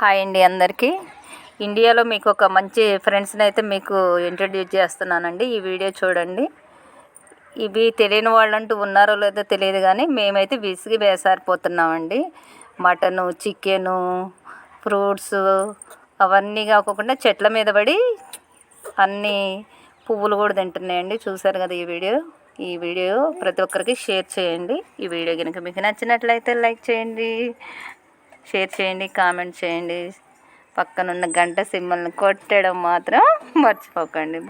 Hi అండి అందరికీ. ఇండియాలో మీకు ఒక మంచి ఫ్రెండ్స్ని అయితే మీకు ఇంట్రడ్యూస్ చేస్తున్నానండి. ఈ వీడియో చూడండి. ఇవి తెలియని వాళ్ళంటూ ఉన్నారో లేదో తెలియదు కానీ మేమైతే విసిగి వేసారిపోతున్నామండి. మటను చికెను ఫ్రూట్స్ అవన్నీ కాకుండా చెట్ల మీద పడి అన్నీ పువ్వులు కూడా తింటున్నాయండి. చూశారు కదా ఈ వీడియో? ఈ వీడియో ప్రతి ఒక్కరికి షేర్ చేయండి. ఈ వీడియో కనుక మీకు నచ్చినట్లయితే లైక్ చేయండి. షేర్ చేయండి కామెంట్ చేయండి. పక్కనున్న గంట సింబల్ని కొట్టడం మాత్రం మర్చిపోకండి.